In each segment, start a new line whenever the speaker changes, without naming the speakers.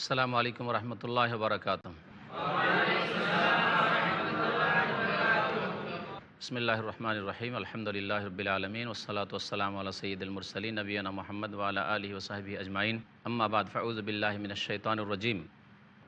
السلام عليكم ورحمة الله وبركاته. بسم الله الرحمن الرحيم. الحمد لله رب العالمين والصلاة والسلام على سيد المرسلين نبينا محمد وعلى آله وصحبه أجمعين. أما بعد فأعوذ بالله من الشيطان الرجيم.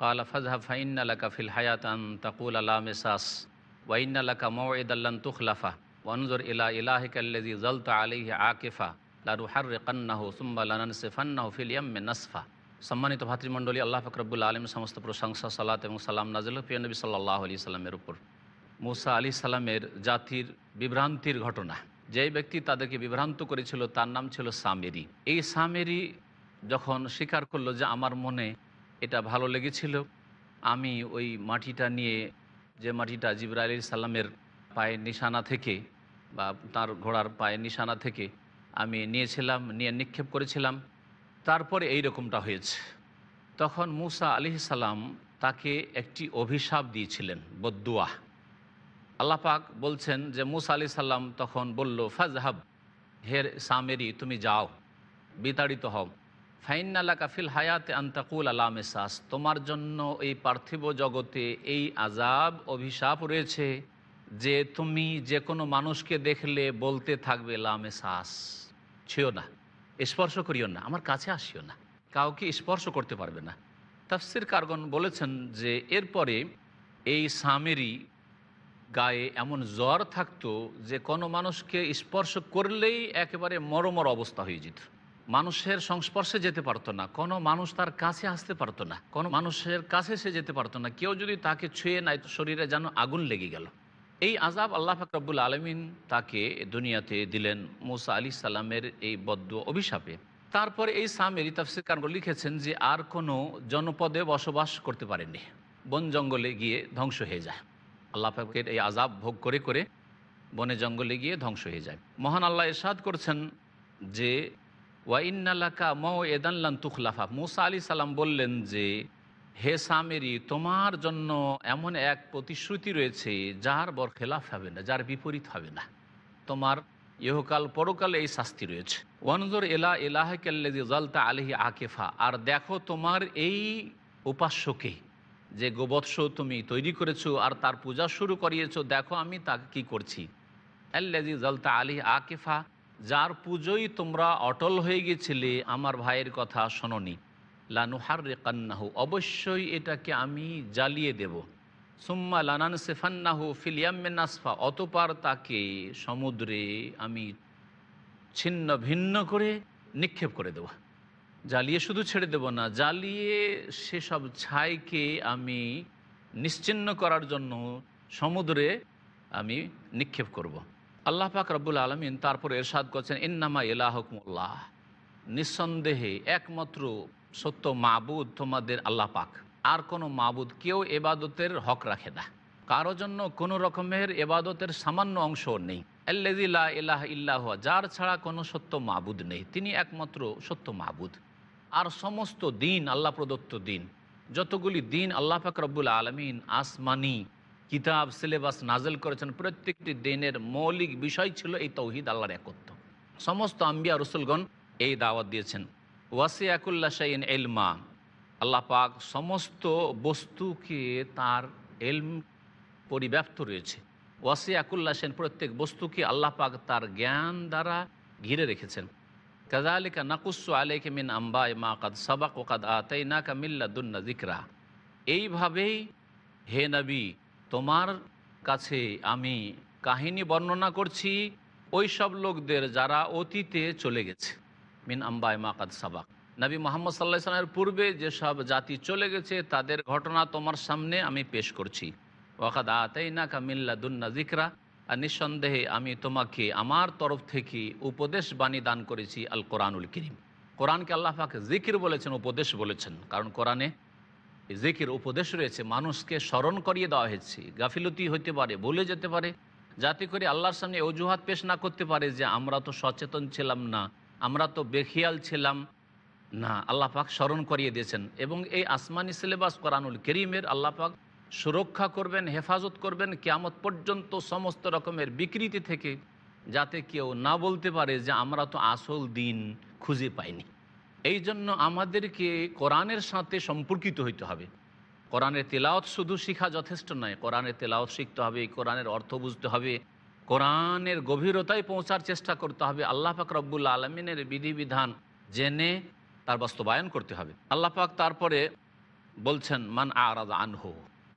قال فاذهب فإن لك في الحياة أن تقول لا مساس وإن لك موعدا لن تخلف وانظر إلى إلهك الذي ظلت عليه عاكفا. لنحرقنه ثم لننسفنه في اليم نصفا সম্মানিত ভাতৃমণ্ডলী, আল্লাহ ফকরবুল্লা আলম সমস্ত প্রশংসা, সালাত এবং সালাম নাজিল প্রিয় নবী সাল্লাহ আলি সাল্লামের উপর। মুসা আলী সালামের জাতির বিভ্রান্তির ঘটনা। যেই ব্যক্তি তাদেরকে বিভ্রান্ত করেছিল, তার নাম ছিল সামেরি। এই সামেরি যখন স্বীকার করল যে আমার মনে এটা ভালো লেগেছিল, আমি ওই মাটিটা নিয়ে, যে মাটিটা জিবরা আলী সাল্লামের পায়ের নিশানা থেকে বা তার ঘোড়ার পায়ের নিশানা থেকে আমি নিয়েছিলাম, নিয়ে নিক্ষেপ করেছিলাম তারপরে এই রকমটা হয়েছে। তখন মুসা আলি সাল্লাম তাকে একটি অভিশাপ দিয়েছিলেন বদুয়া আল্লাহ পাক বলছেন যে মুসা আলি সাল্লাম তখন বলল ফাজহাব হের সামেরি, তুমি যাও, বিতাড়িত হও। ফাইনাল্লা কাফিল হায়াতে আন্তাকুল আলামেসাস তোমার জন্য এই পার্থিব জগতে এই আজাব অভিশাপ রয়েছে যে তুমি যে কোনো মানুষকে দেখলে বলতে থাকবে লামেসাস ছিও না। স্পর্শ করিও না, আমার কাছে আসিও না। কাউকে স্পর্শ করতে পারবে না। তাফসির কারগন বলেছেন যে, এরপরে এই সামেরি গায়ে এমন জ্বর থাকতো যে, কোনো মানুষকে স্পর্শ করলেই একেবারে মরমর অবস্থা হয়ে যেত। মানুষের সংস্পর্শে যেতে পারতো না, কোনো মানুষ তার কাছে আসতে পারতো না, কোনো মানুষের কাছে সে যেতে পারতো না। কেউ যদি তাকে ছুঁয়ে নেয় তো শরীরে যেন আগুন লেগে গেল। এই আজাব আল্লাহ ফাকরাবুল আলমিন তাকে দুনিয়াতে দিলেন মুসা আলী সাল্লামের এই বদ্য অভিশাপে। তারপরে এই সামের তাফসির কারণ লিখেছেন যে আর কোনো জনপদে বসবাস করতে পারেনি বন জঙ্গলে গিয়ে ধ্বংস হয়ে যায়। আল্লাহ পাকের এই আজাব ভোগ করে করে বনে জঙ্গলে গিয়ে ধ্বংস হয়ে যায়। মহান আল্লাহ এরশাদ করছেন যে ওয়াইনাল্লাকা মৌ এদানলান তুখলাফা। মুসা আলী সাল্লাম বললেন যে হে সামেরি, তোমার জন্য এমন এক প্রতিশ্রুতি রয়েছে, যার বর খেলাফ হবে না, যার বিপরীত হবে না। তোমার ইহকাল পরকালে এই শাস্তি রয়েছে। ওয়ানজর এলা এলাহ এলাহকাল্লাজি জালতা আলহি আকেফা, আর দেখো তোমার এই উপাস্যকে, যে গোবৎস তুমি তৈরি করেছ আর তার পূজা শুরু করিয়েছো, দেখো আমি তাকে কি করছি। আল্লাজি জালতা আলি আকেফা, যার পুজোই তোমরা অটল হয়ে গেছিলে আমার ভাইয়ের কথা শোনি লানুহার রে কান্নাহু অবশ্যই এটাকে আমি জ্বালিয়ে দেব। সুম্মা লানান সেফান্নাহু ফিলিয়াম্মে নাসফা, অতপার তাকে সমুদ্রে আমি ছিন্ন ভিন্ন করে নিক্ষেপ করে দেব। জ্বালিয়ে শুধু ছেড়ে দেব না, জ্বালিয়ে সেসব ছাইকে আমি নিশ্চিন্ন করার জন্য সমুদ্রে আমি নিক্ষেপ করব। আল্লাহ পাক রব্বুল আলমিন তারপর এরশাদ করছেন, ইন্নামা এলাহকুমুল্লাহ নিঃসন্দেহে একমাত্র সত্য মাবুদ তোমাদের আল্লাহ পাক। আর কোনো মাবুদ কেউ এবাদতের হক রাখে না। কারও জন্য কোনো রকমের এবাদতের সামান্য অংশ নেই। আল্লাহ ইলাহ ইল্লাহ যার ছাড়া কোনো সত্য মাবুদ নেই। তিনি একমাত্র সত্য মাবুদ। আর সমস্ত দিন আল্লাহ প্রদত্ত দিন। যতগুলি দিন আল্লাহ পাক রব্বুল আলমিন আসমানি কিতাব, সিলেবাস নাজেল করেছেন, প্রত্যেকটি দিনের মৌলিক বিষয় ছিল এই তৌহিদ আল্লাহর একত্র সমস্ত আম্বিয়া রসুলগণ এই দাওয়াত দিয়েছেন। ওয়াসিয়াকুল্লা শাইন এলমা আল্লাহ পাক সমস্ত বস্তুকে তার এলম পরিব্যাপ্ত রয়েছে। ওয়াসিয়াকুল্লা সেন প্রত্যেক বস্তুকে আল্লাহ পাক তার জ্ঞান দ্বারা ঘিরে রেখেছেন। কাজালিকা নাকুসু আলেকে মিন আম্বাই মা কাদ সাবাক ওকাদ আতাই না কামিল্লাদুন্না জিকরা এইভাবেই হে নবী, তোমার কাছে আমি কাহিনী বর্ণনা করছি। ওই সব লোকদের যারা অতীতে চলে গেছে। মিন আম্বাই মাকাদ সাবাক। নবী মোহাম্মদ সাল্লাহ সাল্লামের পূর্বে যেসব জাতি চলে গেছে, তাদের ঘটনা তোমার সামনে আমি পেশ করছি। ওয়াকাদ আতাই না কামিল্লাদুন্না জিকরা আর নিঃসন্দেহে আমি তোমাকে আমার তরফ থেকে উপদেশ বাণী দান করেছি আল কোরআনুল করিম। কোরআনকে আল্লাহ জিকির বলেছেন, উপদেশ বলেছেন। কারণ কোরআনে জিকির উপদেশ রয়েছে, মানুষকে স্মরণ করিয়ে দেওয়া হয়েছে। গাফিলতি হইতে পারে বলে যেতে পারে। যাতে করে আল্লাহর সামনে অজুহাত পেশ না করতে পারে যে আমরা তো সচেতন ছিলাম না। আমরা তো বেখিয়াল ছিলাম। না, আল্লাহ পাক স্মরণ করিয়ে দিয়েছেন। এবং এই আসমানি সিলেবাস কোরআনুল করিমের আল্লাহ পাক সুরক্ষা করবেন, হেফাজত করবেন, কেয়ামত পর্যন্ত সমস্ত রকমের বিকৃতি থেকে যাতে কেউ না বলতে পারে যে আমরা তো আসল দিন খুঁজে পাইনি। এই জন্য আমাদেরকে কোরআনের সাথে সম্পর্কিত হইতে হবে। কোরআনের তেলাওয়াত শুধু শিখা যথেষ্ট নয়, কোরআনের তেলাওয়াত শিখতে হবে, কোরআনের অর্থ বুঝতে হবে কোরআনের গভীরতায় পৌঁছার চেষ্টা করতে হবে। আল্লাহ পাক রব্বুল আলমিনের বিধিবিধান জেনে তার বাস্তবায়ন করতে হবে। আল্লাহ পাক তারপরে বলছেন, মান আরাজ আনহু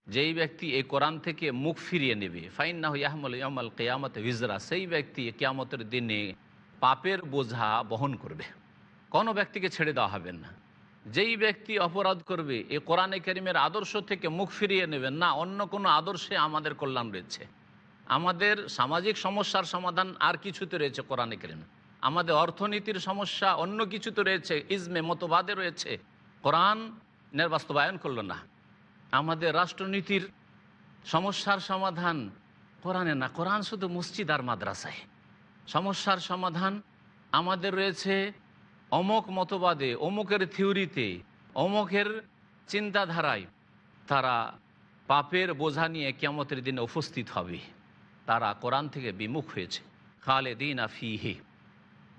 যেই ব্যক্তি এই কোরআন থেকে মুখ ফিরিয়ে নেবে। ফাইন্নাহ ইয়াহমুল ইয়ামাল কেয়ামত হিজরা সেই ব্যক্তি কেয়ামতের দিনে পাপের বোঝা বহন করবে। কোনো ব্যক্তিকে ছেড়ে দেওয়া হবে না। যেই ব্যক্তি অপরাধ করবে, এই কোরআনে করিমের আদর্শ থেকে মুখ ফিরিয়ে নেবেন না, অন্য কোনো আদর্শে আমাদের কল্যাণ রয়েছে। আমাদের সামাজিক সমস্যার সমাধান আর কিছুতে রয়েছে কোরআনে করিম। আমাদের অর্থনীতির সমস্যা অন্য কিছুতে রয়েছে, ইজমে মতবাদে রয়েছে। কোরআনের বাস্তবায়ন করল না। আমাদের রাষ্ট্রনীতির সমস্যার সমাধান কোরআনে না। কোরআন শুধু মসজিদ আর মাদ্রাসায়। সমস্যার সমাধান আমাদের রয়েছে অমক মতবাদে, অমুকের থিওরিতে, অমুকের চিন্তাধারায়। তারা পাপের বোঝা নিয়ে কেমতের দিনে উপস্থিত হবে। তারা কোরআন থেকে বিমুখ হয়েছে। খালে দিন আফিহে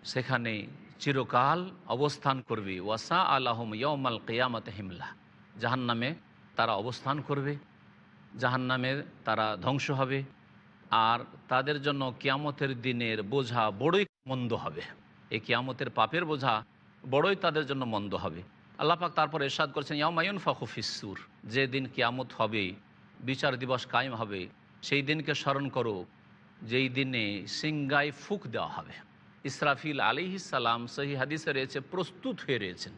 সেখানে চিরকাল অবস্থান করবে। ওয়াসা আল্লাহম ইয়মাল কেয়ামত হিমলা। জাহান্নামে তারা অবস্থান করবে। জাহান্নামে তারা ধ্বংস হবে। আর তাদের জন্য কিয়ামতের দিনের বোঝা বড়ই মন্দ হবে। এই কিয়ামতের পাপের বোঝা বড়ই তাদের জন্য মন্দ হবে। আল্লাপাক তারপর এরশাদ করেছেন ইয়ামায়ুন ফাকুফিসুর যে দিন কিয়ামত হবে, বিচার দিবস কায়েম হবে। সেই দিনকে স্মরণ করো, যেই দিনে সিংগায় ফুক দেওয়া হবে। ইসরাফিল আলিহিসাল্লাম সহি হাদিসে রয়েছে, প্রস্তুত হয়ে রয়েছেন।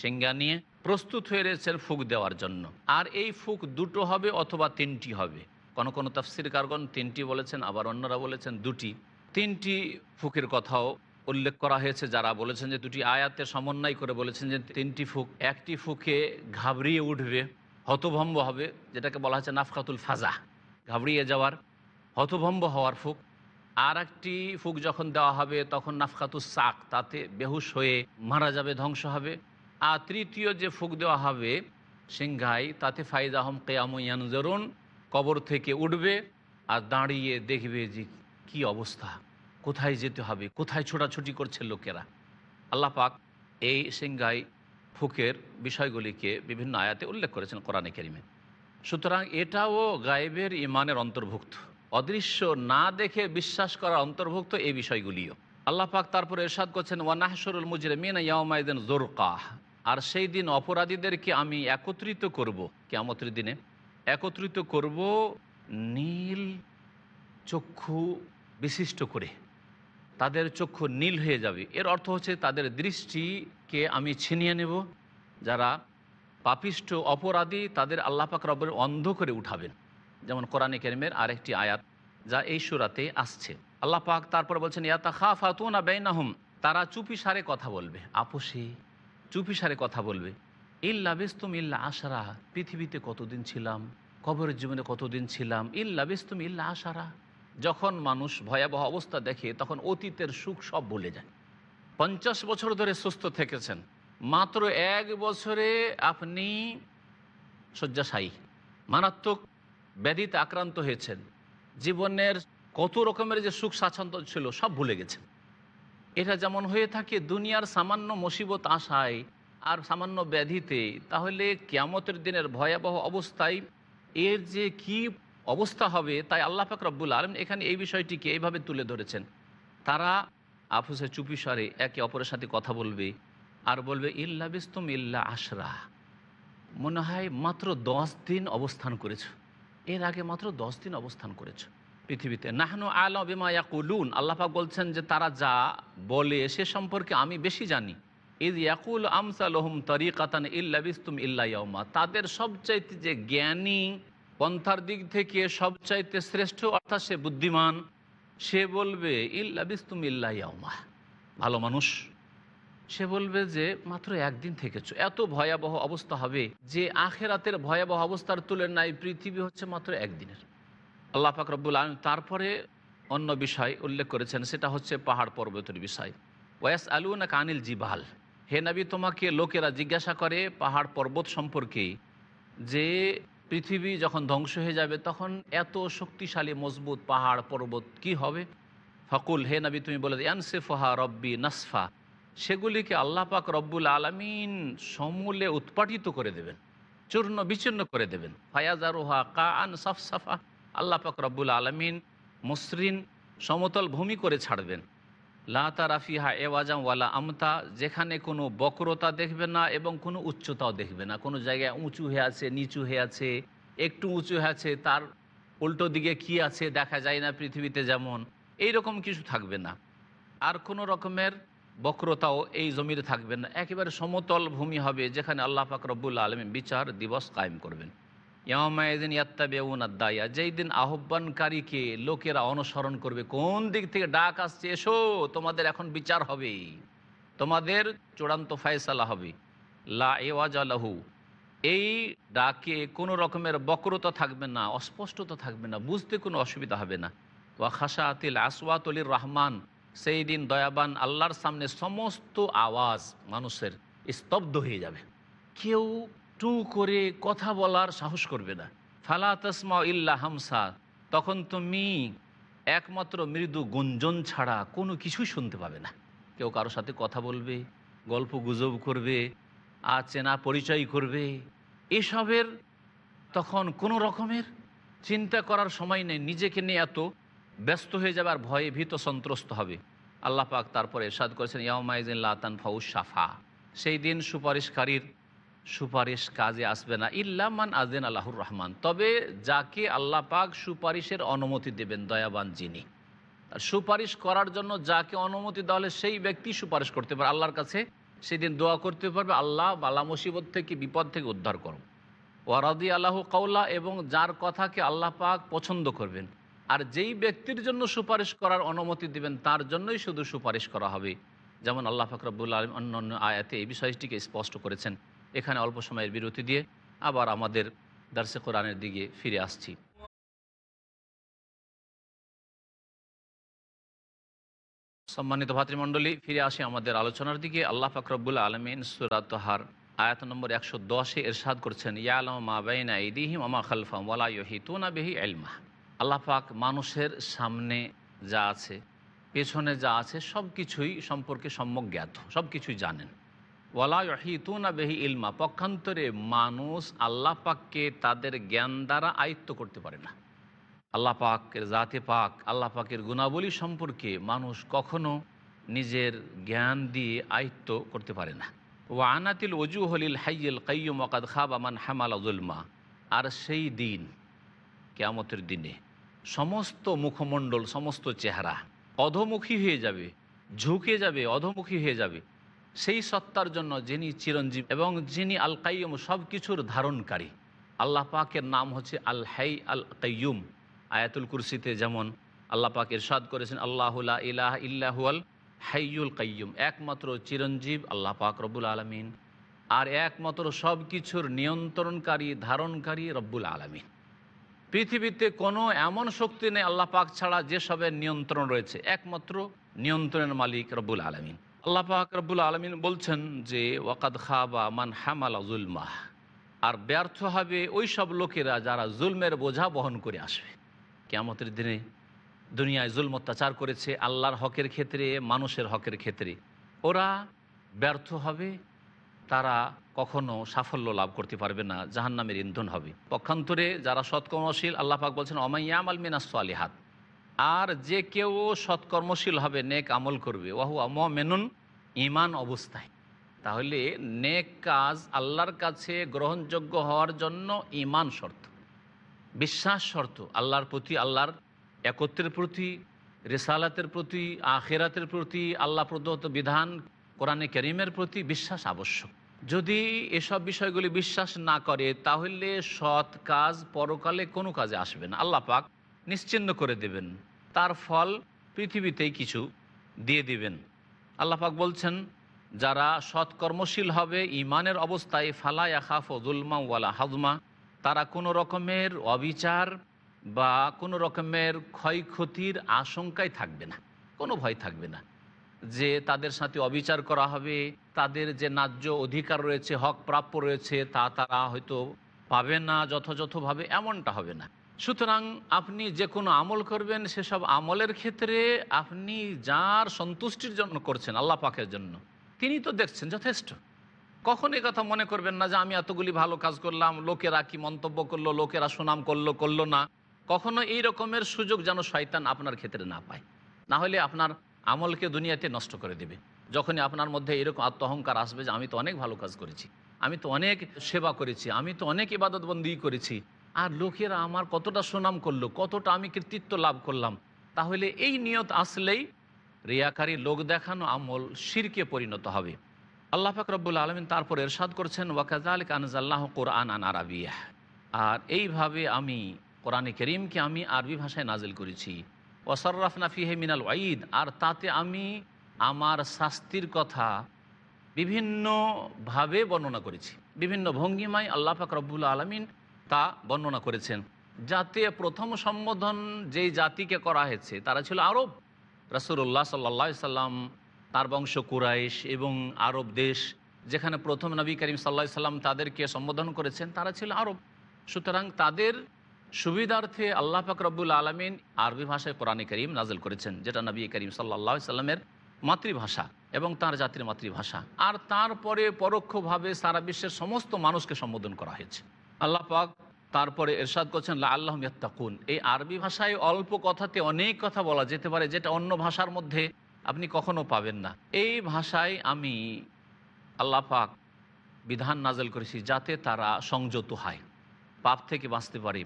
সিঙ্গা নিয়ে প্রস্তুত হয়ে রয়েছেন ফুক দেওয়ার জন্য। আর এই ফুক দুটো হবে অথবা তিনটি হবে? কোনো কোনো তাফসির কারগণ তিনটি বলেছেন, আবার অন্যরা বলেছেন দুটি। তিনটি ফুকের কথাও উল্লেখ করা হয়েছে, যারা বলেছেন যে দুটি আয়াতে সমন্বয় করে বলেছেন যে তিনটি ফুক, একটি ফুকে ঘাবড়িয়ে উঠবে, হতভম্ব হবে, যেটাকে বলা হচ্ছে নাফকাতুল ফাজা ঘাবড়িয়ে যাওয়ার, হতভম্ব হওয়ার ফুক। আর একটি ফুক যখন দেওয়া হবে, তখন নাফকাতুল সাক তাতে বেহুশ হয়ে মারা যাবে, ধ্বংস হবে। আর তৃতীয় যে ফুক দেওয়া হবে, সিংহাই, তাতে ফাইদা হম কেয়াময়ানজরুন কবর থেকে উঠবে আর দাঁড়িয়ে দেখবে যে কি অবস্থা, কোথায় যেতে হবে, কোথায় ছোটাছুটি করছে লোকেরা। আল্লাহ পাক এই সিংহাই ফুকের বিষয়গুলিকে বিভিন্ন আয়াতে উল্লেখ করেছেন কোরআনে কেরিমে। সুতরাং এটাও গায়েবের ইমানের অন্তর্ভুক্ত। অদৃশ্য না দেখে বিশ্বাস করার অন্তর্ভুক্ত এই বিষয়গুলিও। আল্লাহ পাক তারপরে এরশাদ করছেন ওয়ানাহসরুল মুজরে মিনা ইয়ামাইদিন জোরকাহ আর সেই দিন অপরাধীদেরকে আমি একত্রিত করব কেমতের দিনে। একত্রিত করব নীল চক্ষু বিশিষ্ট করে। তাদের চক্ষু নীল হয়ে যাবে। এর অর্থ হচ্ছে তাদের দৃষ্টিকে আমি ছিনিয়ে নেব। যারা পাপিষ্ট অপরাধী তাদের আল্লাহ পাক রবের অন্ধ করে উঠাবেন। যেমন কোরআনে কেরিমের আরেকটি আয়াত যা এই সুরাতে আসছে। আল্লাহ পাক তারপর বলছেন ইয়াতা খা ফাতুনা বেনাহুম তারা চুপি সারে কথা বলবে। আপোষে চুপি সারে কথা বলবে। ইল্লা বেস্তুম ইল্লা আশারা পৃথিবীতে কতদিন ছিলাম, কবরের জীবনে কতদিন ছিলাম, ইল্লা বেস্তুম ইল্লা আশারা যখন মানুষ ভয়াবহ অবস্থা দেখে, তখন অতীতের সুখ সব ভুলে যায়। পঞ্চাশ বছর ধরে সুস্থ থেকেছেন। মাত্র এক বছরে আপনি শয্যাশায়ী, মারাত্মক ব্যাধিতে আক্রান্ত হয়েছেন। জীবনের কত রকমের যে সুখ স্বাচ্ছন্দ্য ছিল সব ভুলে গেছেন। এটা যেমন হয়ে থাকে দুনিয়ার সামান্য মুসিবত আশায় আর সামান্য ব্যাধিতে, তাহলে কিয়ামতের দিনের ভয়াবহ অবস্থায় এর যে কি অবস্থা হবে তাই আল্লাহ পাক রব্বুল আলম এখানে এই বিষয়টিকে এইভাবে তুলে ধরেছেন। তারা আফুসে চুপিসারে একে অপরের সাথে কথা বলবে আর বলবে, ইল্লা বিস্তুম ইল্লা আশরা। মনে হয় মাত্র দশ দিন অবস্থান করেছ। এর আগে মাত্র দশ দিন অবস্থান করেছ পৃথিবীতে। নাহনু আলম বিমা ইয়াকুলুন। আল্লাহাক বলছেন যে, তারা যা বলে সে সম্পর্কে আমি বেশি জানি। ইদ ইয়াকুল আমসালহম তরিকাতান ইল্লা বিস্তুম ইল্লা ইয়মা তাদের সবচাইতে যে জ্ঞানী পন্থার দিক থেকে সবচাইতে শ্রেষ্ঠ, অর্থাৎ সে বুদ্ধিমান, সে বলবে, ইল্লা বিস্তুম ইল্লা ইয়মা ভালো মানুষ। সে বলবে যে, মাত্র একদিন থেকেছ। এত ভয়াবহ অবস্থা হবে যে, আখেরাতের ভয়াবহ অবস্থার তুলনায় পৃথিবী হচ্ছে মাত্র একদিনের। আল্লাহ পাক রব্বুল আলম তারপরে অন্য বিষয় উল্লেখ করেছেন, সেটা হচ্ছে পাহাড় পর্বতের বিষয়। ওয়াস আলুনা কানিল জিবাল। হে নবী, তোমাকে লোকেরা জিজ্ঞাসা করে পাহাড় পর্বত সম্পর্কে যে, পৃথিবী যখন ধ্বংস হয়ে যাবে, তখন এত শক্তিশালী, মজবুত পাহাড় পর্বত কি হবে? ফকুল, হে নবী, তুমি বলে ইয়ানসেফহা রব্বি নাসফা। সেগুলিকে আল্লাহ পাক রব্বুল আলমিন সমূলে উৎপাটিত করে দেবেন, চূর্ণ বিচূর্ণ করে দেবেন। ফায়াজারুহা কা আন সাফ সাফা আল্লাহ পাক রব্বুল আলমিন মসৃণ সমতল ভূমি করে ছাড়বেন। লাতা রাফিহা এওয়াজাম ওয়ালা আমতা, যেখানে কোনো বক্রতা দেখবে না এবং কোনো উচ্চতাও দেখবে না। কোনো জায়গায় উঁচু হয়ে আছে, নিচু হয়ে আছে, একটু উঁচু হয়ে আছে, তার উল্টো দিকে কি আছে দেখা যায় না পৃথিবীতে যেমন। এই রকম কিছু থাকবে না। আর কোনো রকমের বক্রতাও এই জমিতে থাকবে না। একেবারে সমতল ভূমি হবে যেখানে আল্লাহ পাক রব্বুল আলমী বিচার দিবস কায়েম করবেন। ইয়ামায়দিন ইয়াত্তাবেউন আদায়া যেই দিন আহ্বানকারীকে লোকেরা অনুসরণ করবে, কোন দিক থেকে ডাক আসছে, এসো, তোমাদের এখন বিচার হবে তোমাদের চূড়ান্ত ফয়সালা হবে। লা এওয়াজালাহু এই ডাকে কোনো রকমের বক্রতা থাকবে না, অস্পষ্টতা থাকবে না, বুঝতে কোনো অসুবিধা হবে না। ওয়া খাসা আতিল আসওয়াতলির রহমান সেই দিন দয়াবান আল্লাহর সামনে সমস্ত আওয়াজ মানুষের স্তব্ধ হয়ে যাবে। কেউ টু করে কথা বলার সাহস করবে না। ফালা তসমা ইল্লা হামসা। তখন তুমি একমাত্র মৃদু গুঞ্জন ছাড়া কোনো কিছুই শুনতে পাবে না। কেউ কারোর সাথে কথা বলবে, গল্প গুজব করবে আর চেনা পরিচয় করবে। এসবের তখন কোনো রকমের চিন্তা করার সময় নেই। নিজেকে নিয়ে এত ব্যস্ত হয়ে যাবে আর ভয়ে ভীত সন্ত্রস্ত হবে। আল্লাহ পাক তারপরে এরশাদ করেছেন ইয়ামাইজিন লাতান ফাউস সাফা সেই দিন সুপারিশকারীর সুপারিশ কাজে আসবে না ইল্লামান আজদিন আল্লাহুর রহমান। তবে যাকে আল্লাহ পাক সুপারিশের অনুমতি দেবেন, দয়াবান যিনি। আর সুপারিশ করার জন্য যাকে অনুমতি দেওয়া সেই ব্যক্তি সুপারিশ করতে পারে আল্লাহর কাছে সেদিন দোয়া করতে পারবে, আল্লাহ বালা মুসিবত থেকে, বিপদ থেকে উদ্ধার করো ওয়ারাদি আল্লাহ কাউলা এবং যার কথাকে আল্লাহ পাক পছন্দ করবেন। আর যেই ব্যক্তির জন্য সুপারিশ করার অনুমতি দিবেন, তার জন্যই শুধু সুপারিশ করা হবে। যেমন আল্লাহ ফাকরাবুল আলম অন্য অন্য আয়াতে এই বিষয়টিকে স্পষ্ট করেছেন। এখানে অল্প সময়ের বিরতি দিয়ে আবার আমাদের দার্সে কোরআনের দিকে ফিরে আসছি। সম্মানিত ভাতৃমণ্ডলী, ফিরে আসি আমাদের আলোচনার দিকে। আল্লাহ ফাকরবুল আলমিন সুরাতহার আয়াত নম্বর একশো দশে এরশাদ করছেন ইয়া আলম বাইনা ইদিহিম আমা খালফাম ওয়ালা ইহিতুনা বেহি এলমা আল্লাহ পাক মানুষের সামনে যা আছে, পেছনে যা আছে সব কিছুই সম্পর্কে সম্যক জ্ঞাত সব কিছুই জানেন। ওয়ালা ইহিতুনা বেহি ইলমা, পক্ষান্তরে মানুষ আল্লাহ পাককে তাদের জ্ঞান দ্বারা আয়ত্ত করতে পারে না। আল্লাহ পাকের জাতে পাক, আল্লাহ পাকের গুণাবলী সম্পর্কে মানুষ কখনো নিজের জ্ঞান দিয়ে আয়ত্ত করতে পারে না। ও আনাতিল অজু হলিল হাইয়েল কাইয়ুম ওকাদ খাব আমান হামাল আজুলমা আর সেই দিন, কেয়ামতের দিনে সমস্ত মুখমণ্ডল, সমস্ত চেহারা অধমুখী হয়ে যাবে, ঝুঁকে যাবে, অধমুখী হয়ে যাবে। সেই সত্তার জন্য যিনি চিরঞ্জীব এবং যিনি আল কাইয়ুম সব কিছুর ধারণকারী। আল্লাহ পাকের নাম হচ্ছে আল হাই আল কাইয়ুম আয়াতুল কুরসিতে যেমন আল্লাহ পাক ইরশাদ করেছেন আল্লাহুল্লা ইলাহ ইল্লাহুয়াল হাইয়ুল কাইয়ুম। একমাত্র চিরঞ্জীব আল্লাহ পাক রব্বুল আলমিন। আর একমাত্র সব কিছুর নিয়ন্ত্রণকারী, ধারণকারী রব্বুল আলমিন। পৃথিবীতে কোনো এমন শক্তি নেই আল্লাহ পাক ছাড়া যেসবের নিয়ন্ত্রণ রয়েছে। একমাত্র নিয়ন্ত্রণের মালিক রব্বুল আলমিন। আল্লাহ পাক রব্বুল আলমিন বলছেন যে, ওয়াকাদ খাবা মান হামাল জুলমাহ আর ব্যর্থ হবে ওই সব লোকেরা যারা জুলমের বোঝা বহন করে আসবে। কেমতের দিনে দুনিয়ায় জুলম অত্যাচার করেছে আল্লাহর হকের ক্ষেত্রে, মানুষের হকের ক্ষেত্রে। ওরা ব্যর্থ হবে, তারা কখনো সাফল্য লাভ করতে পারবে না, জাহান্নামের ইন্ধন হবে। পক্ষান্তরে যারা সৎকর্মশীল, আল্লাহ পাক বলছেন অমাইয়াম আল মিনাস আলিহাত আর যে কেউ সৎকর্মশীল হবে, নেক আমল করবে। আম মেনুন ইমান অবস্থায়। তাহলে নেক কাজ আল্লাহর কাছে গ্রহণযোগ্য হওয়ার জন্য ইমান শর্ত। বিশ্বাস শর্ত, আল্লাহর প্রতি, আল্লাহর একত্রের প্রতি, রেসালাতের প্রতি, আখেরাতের প্রতি, আল্লাহ প্রদত্ত বিধান কোরআনে করিমের প্রতি বিশ্বাস আবশ্যক। যদি এসব বিষয়গুলি বিশ্বাস না করে, তাহলে সৎ কাজ পরকালে কোনো কাজে আসবে না। আল্লাহ পাক নিশ্চিন্ন করে দেবেন। তার ফল পৃথিবীতেই কিছু দিয়ে দিবেন। আল্লাহ পাক বলছেন, যারা সৎকর্মশীল হবে ইমানের অবস্থায় ফালা ইয়াখাফ জুলমা ওয়ালা হাজমা তারা কোনো রকমের অবিচার বা কোনো রকমের ক্ষয়ক্ষতির আশঙ্কায় থাকবে না, কোনো ভয় থাকবে না। যে তাদের সাথে অবিচার করা হবে, তাদের যে ন্যায্য অধিকার রয়েছে, হক প্রাপ্য রয়েছে, তা তারা হয়তো পাবে না যথাযথভাবে, এমনটা হবে না। সুতরাং আপনি যে কোনো আমল করবেন, সেসব আমলের ক্ষেত্রে আপনি যার সন্তুষ্টির জন্য করছেন, আল্লাহ পাকের জন্য, তিনি তো দেখছেন যথেষ্ট। কখন এ কথা মনে করবেন না যে, আমি এতগুলি ভালো কাজ করলাম, লোকেরা কি মন্তব্য করল, লোকেরা সুনাম করল করল না? কখনো এই রকমের সুযোগ যেন শয়তান আপনার ক্ষেত্রে না পায়। না হলে আপনার আমলকে দুনিয়াতে নষ্ট করে দেবে। যখনই আপনার মধ্যে এরকম আত্মহংকার আসবে যে, আমি তো অনেক ভালো কাজ করেছি, আমি তো অনেক সেবা করেছি, আমি তো অনেক ইবাদতবন্দি করেছি, আর লোকেরা আমার কতটা সুনাম করল, কতটা আমি কৃতিত্ব লাভ করলাম। তাহলে এই নিয়ত আসলেই রিয়াকারী লোক দেখানো আমল শিরকে পরিণত হবে। আল্লাহ পাক রব্বুল আলমিন তারপর এরশাদ করছেন ওয়াকাজাল কানজাল্লাহ কোরআন আন আরাবিয়া আর এইভাবে আমি কোরআনে করিমকে আমি আরবি ভাষায় নাজিল করেছি। ওসর্রাফ নাফিহে মিনাল ওয়াইদ আর তাতে আমি আমার শাস্তির কথা বিভিন্নভাবে বর্ণনা করেছি। বিভিন্ন ভঙ্গিমায় আল্লাহ পাক রব্বুল আলমিন তা বর্ণনা করেছেন। যাতে প্রথম সম্বোধন যেই জাতিকে করা হয়েছে, তারা ছিল আরব। রাসুল্লাহ সাল্লা সাল্লাম, তার বংশ কুরাইশ এবং আরব দেশ, যেখানে প্রথম নবী করিম সাল্লা সাল্লাম তাদেরকে সম্বোধন করেছেন, তারা ছিল আরব। সুতরাং তাদের সুবিধার্থে আল্লাহ পাক রব্বুল আলমিন আরবি ভাষায় কোরআনে করিম নাজল করেছেন, যেটা নবী করিম সাল্লা সাল্লামের মাতৃভাষা এবং তার জাতির মাতৃভাষা। আর তারপরে পরোক্ষভাবে সারা বিশ্বের সমস্ত মানুষকে সম্বোধন করা হয়েছে। আল্লাহ পাক তারপরে এরশাদ করছেন লা আল্লাহ ইয়াত্তাকুন। এই আরবি ভাষায় অল্প কথাতে অনেক কথা বলা যেতে পারে, যেটা অন্য ভাষার মধ্যে আপনি কখনো পাবেন না। এই ভাষায় আমি আল্লাহ পাক বিধান নাজল করেছি যাতে তারা সংযত হয়, পাপ থেকে বাঁচতে পারে।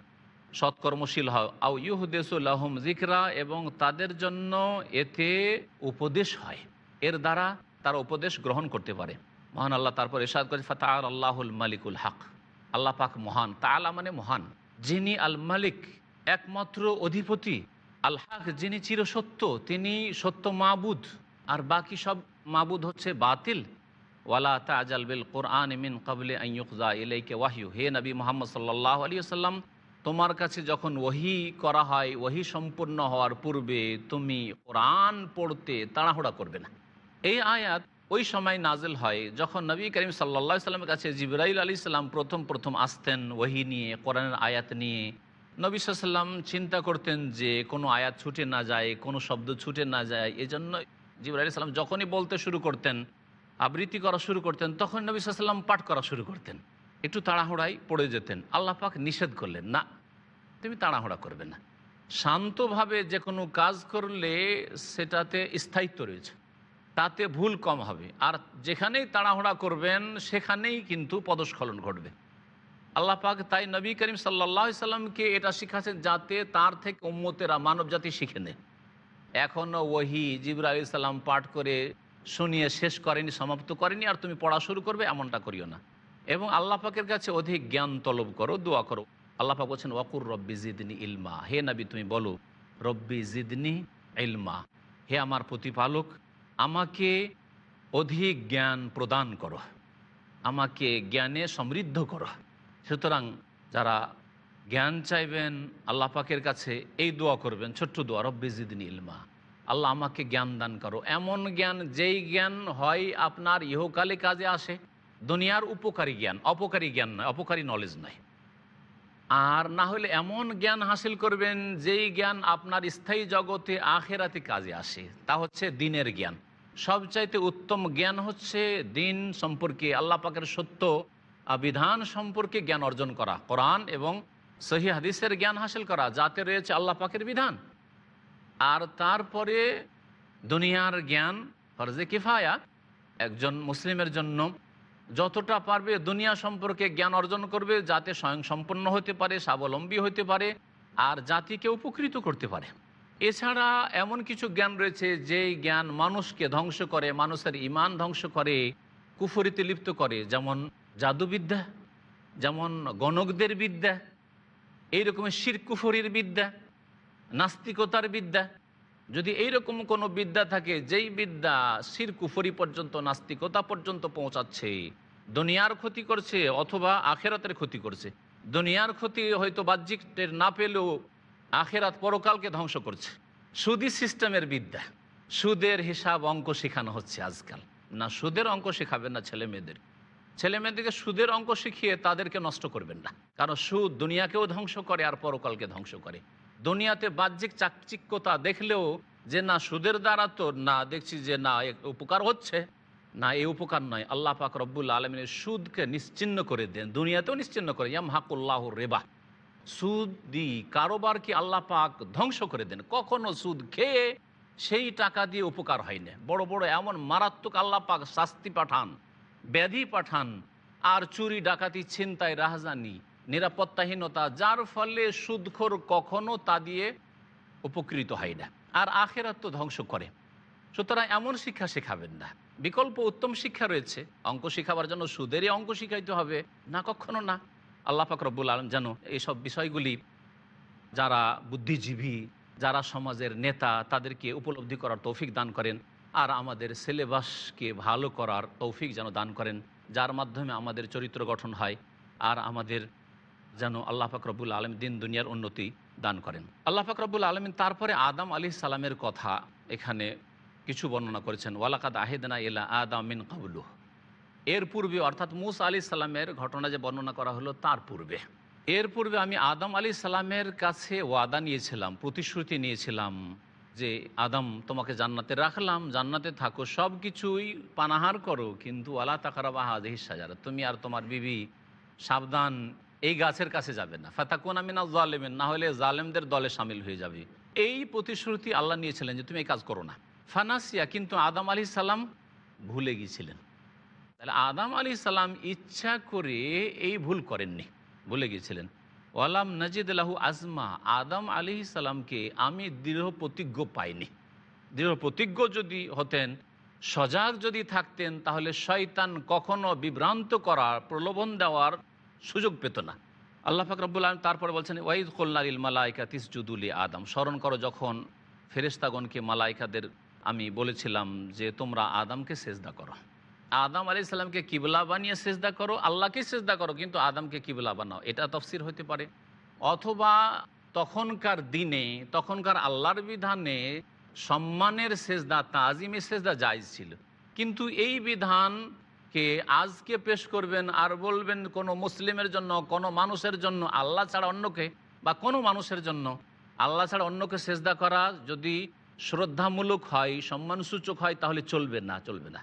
সৎকর্মশীল হয় আউ ইহুদেসুল্লাহম জিকরা এবং তাদের জন্য এতে উপদেশ হয়। এর দ্বারা তারা উপদেশ গ্রহণ করতে পারে। মহান আল্লাহ তারপর এরশাদ করে ফাতার আল্লাহুল মালিকুল হক। আল্লাহ পাক মহান। তালা মানে মহান। যিনি আল মালিক, একমাত্র অধিপতি। আল হক, যিনি চিরসত্য, তিনি সত্য মাবুদ। আর বাকি সব মাবুদ হচ্ছে বাতিল। ওয়ালা তাজাল বিল কোরআন মিন কাবলে আইয়ুকজা ইলাইকে ওয়াহিউ হে নবী মোহাম্মদ সাল্লাহ আলী সাল্লাম তোমার কাছে যখন ওহি করা হয়, ওহি সম্পূর্ণ হওয়ার পূর্বে তুমি কোরআন পড়তে তাড়াহুড়া করবে না। এই আয়াত ওই সময় নাজেল হয় যখন নবী করিম সাল্লা সাল্লামের কাছে জিবরাইল আলী সাল্লাম প্রথম প্রথম আসতেন ওহি নিয়ে, কোরআনের আয়াত নিয়ে। নবী সাল্লাম চিন্তা করতেন যে কোনো আয়াত ছুটে না যায়, কোনো শব্দ ছুটে না যায়, এজন্য জিবরাইল সাল্লাম যখনই বলতে শুরু করতেন, আবৃত্তি করা শুরু করতেন, তখন নবী সাল্লাম পাঠ করা শুরু করতেন। একটু তাড়াহুড়াই পড়ে যেতেন। আল্লাহ পাক নিষেধ করলেন, না, তুমি তাড়াহুড়া করবে না। শান্তভাবে যে কোনো কাজ করলে সেটাতে স্থায়িত্ব রয়েছে। তাতে ভুল কম হবে। আর যেখানেই তাড়াহুড়া করবেন, সেখানেই কিন্তু পদস্খলন ঘটবে। আল্লাহ পাক তাই নবী করিম সাল্লা সাল্লামকে এটা শিখাচ্ছেন যাতে তার থেকে উম্মতেরা মানব জাতি শিখে নেয়। এখনও ওহি জিবরা আলি সাল্লাম পাঠ করে শুনিয়ে শেষ করেনি, সমাপ্ত করেনি, আর তুমি পড়া শুরু করবে, এমনটা করিও না। এবং আল্লাহ পাকের কাছে অধিক জ্ঞান তলব করো, দোয়া করো। আল্লাহ পাক বলছেন, ওয়াকুর রব্বি জিদনি ইলমা। হে নবী, তুমি বলো, রব্বি জিদনি ইলমা। হে আমার প্রতিপালক, আমাকে অধিক জ্ঞান প্রদান করো। আমাকে জ্ঞানে সমৃদ্ধ করো। সুতরাং যারা জ্ঞান চাইবেন, আল্লাহ পাকের কাছে এই দোয়া করবেন, ছোট্ট দোয়া, রব্বি জিদনি ইলমা। আল্লাহ আমাকে জ্ঞান দান করো। এমন জ্ঞান, যেই জ্ঞান হয় আপনার ইহকালে কাজে আসে দুনিয়ার উপকারী জ্ঞান, অপকারী জ্ঞান নয়, অপকারী নলেজ নয়। আর না হলে এমন জ্ঞান হাসিল করবেন যেই জ্ঞান আপনার স্থায়ী জগতে আখেরাতে কাজে আসে। তা হচ্ছে দিনের জ্ঞান। সবচাইতে উত্তম জ্ঞান হচ্ছে দিন সম্পর্কে আল্লাহ পাকের সত্য বিধান সম্পর্কে জ্ঞান অর্জন করা, কোরআন এবং সহি হাদিসের জ্ঞান হাসিল করা, যাতে রয়েছে আল্লাহ পাকের বিধান। আর তারপরে দুনিয়ার জ্ঞান ফরজে কিফায়া, একজন মুসলিমের জন্য যতটা পারবে দুনিয়া সম্পর্কে জ্ঞান অর্জন করবে, যাতে স্বয়ং সম্পন্ন হতে পারে, স্বাবলম্বী হতে পারে, আর জাতিকে উপকৃত করতে পারে। এছাড়া এমন কিছু জ্ঞান রয়েছে, যেই জ্ঞান মানুষকে ধ্বংস করে, মানুষের ইমান ধ্বংস করে, কুফরিতে লিপ্ত করে, যেমন জাদুবিদ্যা, যেমন গণকদের বিদ্যা এই রকমের শির কুফরির বিদ্যা, নাস্তিকতার বিদ্যা। যদি এইরকম কোনো বিদ্যা থাকে, যেই বিদ্যা শির কুফরি পর্যন্ত, নাস্তিকতা পর্যন্ত পৌঁছাচ্ছে দুনিয়ার ক্ষতি করছে অথবা আখেরাতের ক্ষতি করছে। দুনিয়ার ক্ষতি হয়তো বাহ্যিক টের না পেলেও আখেরাত পরকালকে ধ্বংস করছে। সুদি সিস্টেমের বিদ্যা, সুদের হিসাব অঙ্ক শেখানো হচ্ছে আজকাল। না, সুদের অঙ্ক শেখাবেন না ছেলে মেয়েদের। ছেলে মেয়েদেরকে সুদের অঙ্ক শিখিয়ে তাদেরকে নষ্ট করবেন না। কারণ সুদ দুনিয়াকেও ধ্বংস করে আর পরকালকে ধ্বংস করে। দুনিয়াতে বাহ্যিক চাকচিক্যতা দেখলেও যে না, সুদের দ্বারা তো না, দেখছি যে না উপকার হচ্ছে। না, এই উপকার নয়। আল্লাহ পাক রব্বুল আলমিনের সুদকে নিশ্চিন্ন করে দেন, দুনিয়াতেও নিশ্চিন্ন করে। ইয়াম হাকুল্লাহ রেবা। সুদ সুদি কারোবারকে আল্লাহ পাক ধ্বংস করে দেন। কখনো সুদ খেয়ে সেই টাকা দিয়ে উপকার হয় না। বড় বড় এমন মারাত্মক আল্লাহ পাক শাস্তি পাঠান, ব্যাধি পাঠান, আর চুরি, ডাকাতি, ছিনতাই, রাহজানি, নিরাপত্তাহীনতা, যার ফলে সুদখোর কখনো তা দিয়ে উপকৃত হয় না। আর আখেরাত তো ধ্বংস করে। সুতরাং এমন শিক্ষা শেখাবেন না। বিকল্প উত্তম শিক্ষা রয়েছে। অঙ্ক শেখাবার জন্য সুদেরই অঙ্ক শিখাইতে হবে। না, কখনো না। আল্লাহ পাক রব্বুল আলম যেন এইসব বিষয়গুলি যারা বুদ্ধিজীবী, যারা সমাজের নেতা, তাদেরকে উপলব্ধি করার তৌফিক দান করেন আর আমাদের সিলেবাসকে ভালো করার তৌফিক যেন দান করেন, যার মাধ্যমে আমাদের চরিত্র গঠন হয় আর আমাদের যেন আল্লাহ ফাকরবুল আলম দিন দুনিয়ার উন্নতি দান করেন। আল্লাহ ফাকরবুল আলমিন তারপরে আদম আলী সালামের কথা এখানে কিছু বর্ণনা করেছেন, ওয়ালাকাদ আহেদনা ইলা আদাম মিন কাবলু এর পূর্বে, অর্থাৎ মুস আলী সালামের ঘটনা যে বর্ণনা করা হলো, তার পূর্বে। এর পূর্বে আমি আদম আলী সালামের কাছে ওয়াদা নিয়েছিলাম, প্রতিশ্রুতি নিয়েছিলাম যে, আদম, তোমাকে জান্নাতে রাখলাম, জান্নাতে থাকো সব কিছুই পানাহার করো, কিন্তু আল্লাহ তাকারাবা হাজহি সাজারা তুমি আর তোমার বিবি সাবধান, এই গাছের কাছে যাবে না। ফাতাকুন আমি না জালেমেন, না হলে জালেমদের দলে সামিল হয়ে যাবে। এই প্রতিশ্রুতি আল্লাহ নিয়েছিলেন যে, তুমি এই কাজ করো না। ফানাসিয়া, কিন্তু আদম আলী সালাম ভুলে গিয়েছিলেন। তাহলে আদম আলী সালাম ইচ্ছা করে এই ভুল করেননি, ভুলে গিয়েছিলেন। ওয়ালাম নজিদ আলাহু আজমা, আদম আলী সালামকে আমি দৃঢ় প্রতিজ্ঞ পাইনি। দৃঢ় প্রতিজ্ঞ যদি হতেন, সজাগ যদি থাকতেন, তাহলে শয়তান কখনো বিভ্রান্ত করার, প্রলোভন দেওয়ার সুযোগ পেত না। আল্লাহ ফাকরাবুল আলম তারপরে বলছেন, ওয়াইদ কল্লারিল মালাইকা তিসজুদুলি আদম। স্মরণ করো, যখন ফেরেস্তাগণকে মালাইকাদের আমি বলেছিলাম যে তোমরা আদমকে সেজদা করো। আদম আলি সাল্লামকে কিবলা বানিয়ে সেজদা করো, আল্লাহকে সেজদা করো, কিন্তু আদমকে কিবলা বানাও। এটা তফসির হতে পারে। অথবা তখনকার দিনে, তখনকার আল্লাহর বিধানে সম্মানের সেজদা, তাজিমের সেজদা জায়জ ছিল। কিন্তু এই বিধানকে আজকে পেশ করবেন আর বলবেন কোনো মুসলিমের জন্য, কোনো মানুষের জন্য, আল্লাহ ছাড়া অন্যকে বা কোনো মানুষের জন্য, আল্লাহ ছাড়া অন্যকে সেজদা করা যদি শ্রদ্ধামূলক হয়, সম্মানসূচক হয়, তাহলে চলবে না চলবে না।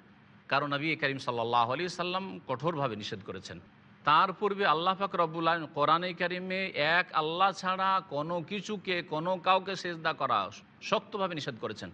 কারণ নবী করিম সাল্লাহ আলী সাল্লাম কঠোরভাবে নিষেধ করেছেন। তার পূর্বে আল্লাহ পাক রব্বুল আলম কোরআনে কারিমে এক আল্লাহ ছাড়া কোনো কিছুকে, কোনো কাউকে সেজদা করা শক্তভাবে নিষেধ করেছেন।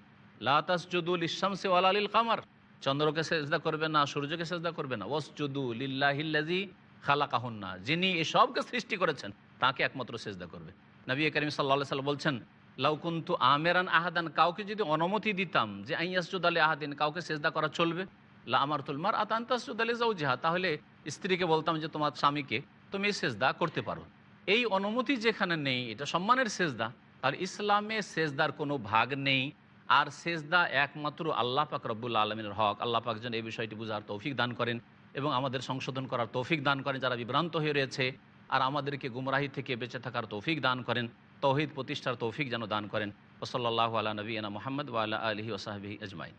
লাতাস জুদুল ইসামসে আলিল কামার। চন্দ্রকে সেজদা করবে না, সূর্যকে সেজদা করবে না। ওসজুদু লিল্লাহিল্লাজি খালা কাহুন্না যিনি এসবকে সৃষ্টি করেছেন, তাকে একমাত্র সেজদা করবে। নবী করিম সাল্লাহ সাল্লাম বলছেন লাউকুন্তু আমেরান আহাদান, কাউকে যদি অনুমতি দিতাম যে আইয়াসজুদ আলী আহাদিন, কাউকে সেজদা করা চলবে, লা আমার তুলমার আতান্তাসুদ আলী জাউজিহা তাহলে স্ত্রীকে বলতাম যে তোমার স্বামীকে তুমি সেজদা করতে পারো। এই অনুমতি যেখানে নেই, এটা সম্মানের সেজদা, আর ইসলামে সেজদার কোনো ভাগ নেই। আর সেজদা একমাত্র আল্লাহ পাক রব্বুল আলমিনের হক। আল্লাহ পাক যেন এই বিষয়টি বুঝার তৌফিক দান করেন এবং আমাদের সংশোধন করার তৌফিক দান করেন, যারা বিভ্রান্ত হয়ে রয়েছে, আর আমাদেরকে গুমরাহি থেকে বেঁচে থাকার তৌফিক দান করেন। তৌহিদ প্রতিষ্ঠার তৌফিক যেন দান করেন। ওসল্লাহ আলা নবীনা মোহাম্মদ ওয়ালা আলহি ওসাহাবি আজমাইন।